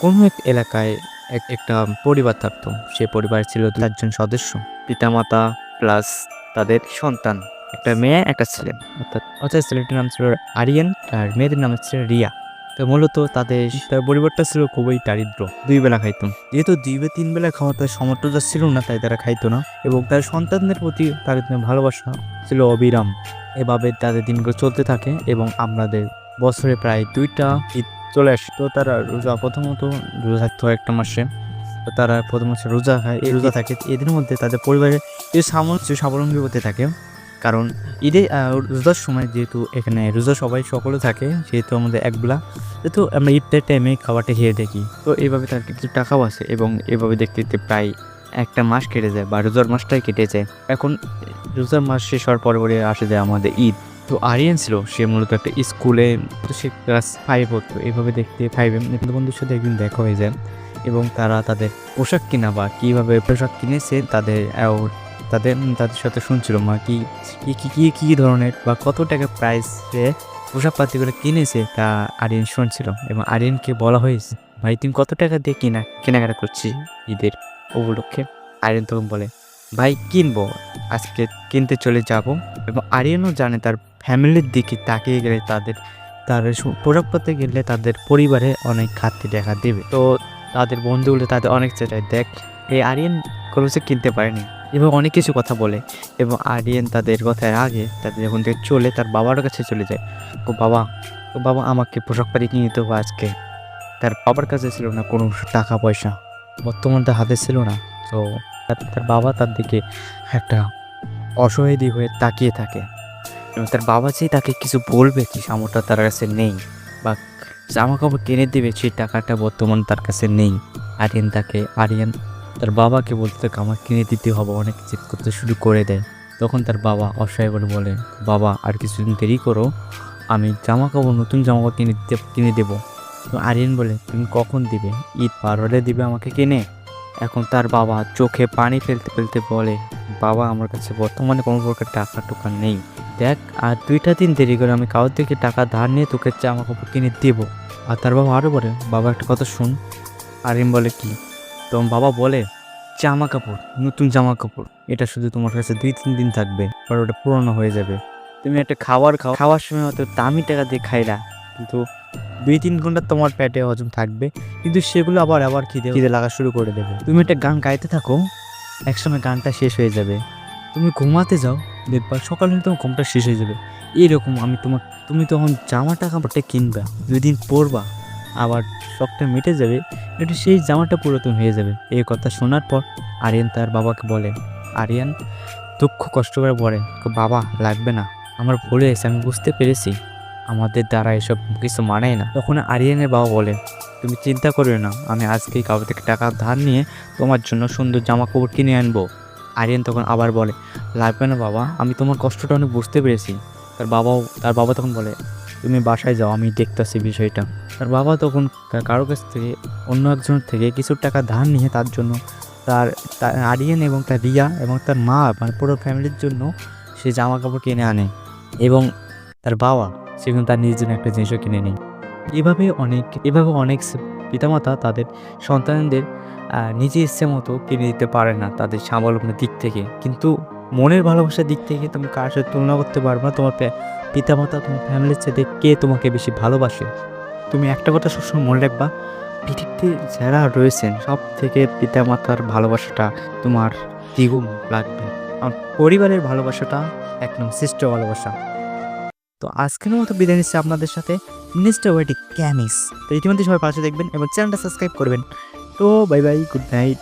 কোনো এক এলাকায় এক, একটা পরিবার থাকতো। সে পরিবার ছিল চারজন সদস্য। পিতামাতা প্লাস তাদের সন্তান, একটা মেয়ে, একটা ছেলে। অর্থাৎ অর্থাৎ ছেলেটির নাম ছিল আরিয়ান, আর মেয়েদের নাম ছিল রিয়া। তো মূলত তাদের তার পরিবারটা ছিল খুবই দারিদ্র দুই বেলা খাইতো। যেহেতু দুই বা তিন বেলা খাওয়া তার সামর্থ্য ছিল না, তাই তারা খাইতো না। এবং তার সন্তানদের প্রতি তাদের ভালোবাসা ছিল অবিরাম। এভাবে তাদের দিনগুলো চলতে থাকে এবং আমাদের বছরে প্রায় দুইটা ঈদ চলে আসে। তো তারা রোজা, প্রথমত রোজা থাকতে হয় একটা মাসে। তো তারা প্রথম মাসে রোজা খায়, এই রোজা থাকে এদের মধ্যে তাদের পরিবারের কিছু সামর্থ্য স্বাবলম্বী হতে থাকে। কারণ ঈদে রোজার সময় যেহেতু এখানে রোজা সবাই সকলে থাকে, সেহেতু আমাদের একবেলা। যেহেতু আমরা ঈদের টাইমে খাবারটা খেয়ে দেখি তো এইভাবে তার কিছু টাকাও আছে এবং এভাবে দেখতে দেখতে প্রায় একটা মাস কেটে যায় বা রোজার মাসটাই কেটে যায়। এখন রোজার মাস শেষ হওয়ার পরে আসে যায় আমাদের ঈদ। তো আরিয়ান ছিল, সে মূলত একটা স্কুলে, তো সে ক্লাস ফাইভ হতো এইভাবে দেখতে ফাইভে বন্ধুর সাথে একদিন দেখা হয়ে যায় এবং তারা তাদের পোশাক কিনা বা কীভাবে পোশাক কিনেছে তাদের তাদের তাদের সাথে শুনছিল মা কি কি কি কি, কী ধরনের বা কত টাকা প্রাইসে পোশাক পাতিগুলো কিনেছে তা আরিয়ান শুনছিল এবং আরিয়ানকে বলা হয়েছে, ভাই, তুমি কত টাকা দিয়ে কিনা, কেনাকাটা করছি ঈদের উপলক্ষে? আরিয়ান তখন বলে ভাই কিনবো। আজকে কিনতে চলে যাব এবং আরিয়ানও জানে তার ফ্যামিলির দিকে তাকিয়ে গেলে তাদের, তার পোশাক পরতে গেলে তাদের পরিবারে অনেক ঘাটতি দেখা দেবে। তো তাদের বন্ধুগুলো তাদের অনেক চেষ্টায় দেখ, এই আরিয়ান কোনো কিনতে পারেনি এবং অনেক কিছু কথা বলে এবং আরিয়ান তাদের কথার আগে তাদের যখন থেকে চলে তার বাবার কাছে চলে যায়, ও বাবা ও বাবা আমাকে পোশাক পাতি কিনে দিতে হবে আজকে। তার বাবার কাছে ছিল না কোনো টাকা পয়সা বর্তমান তার হাতে ছিল না। তো তার বাবা তার দিকে একটা অসহায় হয়ে তাকিয়ে থাকে। এবং তার বাবা যে তাকে কিছু বলবে কি সামর্থ্য তার কাছে নেই বা জামা কাপড় কিনে দেবে সেই টাকাটা বর্তমান তার কাছে নেই। আরিয়ান তাকে, আরিয়ান তার বাবাকে বলতে থাকে, আমার কিনে দিতে হবে, অনেক চেক করতে শুরু করে দেয় তখন তার বাবা অসহায় বলে বলে, বাবা, আর কিছুদিন দেরি করো, আমি জামা কাপড় নতুন জামা কাপড় কিনে কিনে দেবো। তো আরিয়ান বলে, তুমি কখন দিবে? ঈদ পার হলে দিবে আমাকে কিনে? এখন তার বাবা চোখে পানি ফেলতে ফেলতে বলে, বাবা, আমার কাছে বর্তমানে কোনো প্রকার টাকা টুকা নেই। দেখ, আর দুইটা দিন দেরি করে আমি কারোর থেকে টাকা ধার নিয়ে তোকে জামা কাপড় কিনে দেবো। আর তার বাবা আরও বলে, বাবা, একটা কথা শুন। আরিম বলে, কি? তোমার বাবা বলে জামা কাপড় নতুন জামা কাপড় এটা শুধু তোমার কাছে দুই, তিন দিন থাকবে পর ওটা পুরনো হয়ে যাবে। তুমি একটা খাবার খাও। খাওয়ার সময় হয়তো দামি টাকা দিয়ে খাইলা, কিন্তু দুই তিন ঘণ্টা তোমার পেটে হজম থাকবে, কিন্তু সেগুলো আবার আবার খিদে খিদে লাগা শুরু করে দেবে। তুমি একটা গান গাইতে থাকো, একসময় গানটা শেষ হয়ে যাবে। তুমি ঘুমাতে যাও, দেখবা সকালে তোমার ঘুমটা শেষ হয়ে যাবে। এইরকম আমি তোমার তুমি তখন জামাটা কাপড়টা কিনবা, দুই দিন পরবা, আবার শখটা মিটে যাবে একটু সেই জামাটা পুরাতন হয়ে যাবে। এই কথা শোনার পর আরিয়ান তার বাবাকে বলে, আরিয়ান, দুঃখ কষ্ট করে বলে বাবা, লাগবে না। আমার ভুলে এসে আমি বুঝতে পেরেছি। আমাদের দ্বারা এসব কিছু মানায় না। তখন আরিয়ানের বাবা বলে, তুমি চিন্তা করবে না, আমি আজকেই কারোর থেকে টাকা ধার নিয়ে তোমার জন্য সুন্দর জামা কাপড় কিনে আনব। আরিয়ান তখন আবার বলে লাগবে না বাবা, আমি তোমার কষ্টটা অনেক বুঝতে পেরেছি। তার বাবাও, তার বাবা তখন বলে, তুমি বাসায় যাও, আমি দেখতেছি বিষয়টা। তার বাবা তখন কারও কাছ থেকে, অন্য একজনের থেকে কিছু টাকা ধার নিয়ে তার জন্য, তার আরিয়ান এবং তার রিয়া এবং তার মা মানে পুরো ফ্যামিলির জন্য সে জামা কাপড় কিনে আনে এবং তার বাবা সে কিন্তু তার নিজের জন্য একটা জিনিসও কিনে নেয়। এভাবে অনেক এভাবে অনেক পিতামাতা তাদের সন্তানদের নিজে ইচ্ছে মতো কিনে দিতে পারে না তাদের স্বাবলম্বীর দিক থেকে। কিন্তু মনের ভালোবাসার দিক থেকে তুমি কার সাথে তুলনা করতে পারবে না? তোমার পিতামাতা, তোমার ফ্যামিলির সাথে কে তোমাকে বেশি ভালোবাসে? তুমি একটা কথা সবসময় মনে রাখবা, পৃথিবীতে যারা রয়েছেন সব থেকে পিতামাতার ভালোবাসাটা তোমার দ্বিগুণ লাগবে। আর পরিবারের ভালোবাসাটা একদম শ্রেষ্ঠ ভালোবাসা। তো আজকের মতো বিদায় নিচ্ছে আপনাদের সাথে মিনিস্টার ওয়েটিক ক্যামিস তো ইতিমধ্যে সবাই পাশে দেখবেন এবং চ্যানেলটা সাবস্ক্রাইব করবেন। তো বাই বাই গুড নাইট